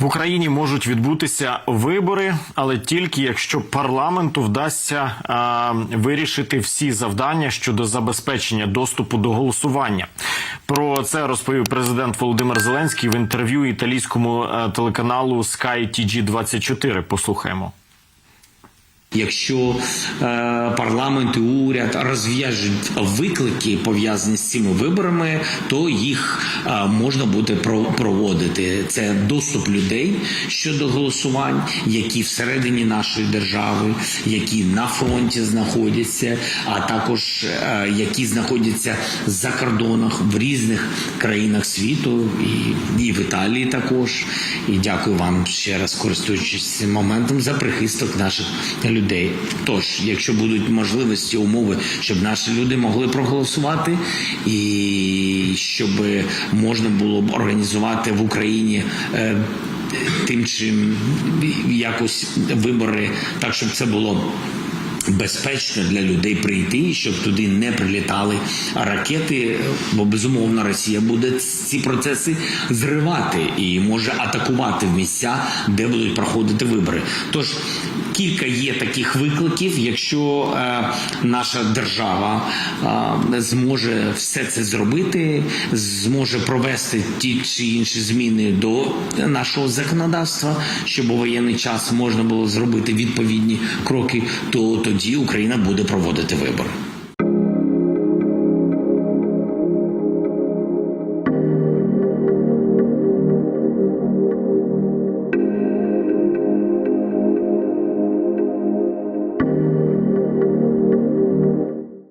В Україні можуть відбутися вибори, але тільки якщо парламенту вдасться е, вирішити всі завдання щодо забезпечення доступу до голосування. Про це розповів президент Володимир Зеленський в інтерв'ю італійському е, телеканалу Sky TG 24 Послухаємо. Якщо е, парламент і уряд розв'яжуть виклики пов'язані з цими виборами, то їх е, можна буде про- проводити. Це доступ людей щодо голосувань, які всередині нашої держави, які на фронті знаходяться, а також е, які знаходяться за кордонах в різних країнах світу, і, і в Італії також. І дякую вам ще раз, користуючись цим моментом, за прихисток наших людей. Тож, якщо будуть можливості, умови, щоб наші люди могли проголосувати, і щоб можна було б організувати в Україні. е, Тим чим якось вибори, так щоб це було безпечно для людей прийти, щоб туди не прилітали ракети, бо безумовно Росія буде ці процеси зривати і може атакувати в місця, де будуть проходити вибори. Тож кілька є таких викликів, якщо е, наша держава е, зможе все це зробити, зможе провести ті чи інші зміни до нашого законодавства, щоб у воєнний час можна було зробити відповідні кроки, то тоді Україна буде проводити вибори.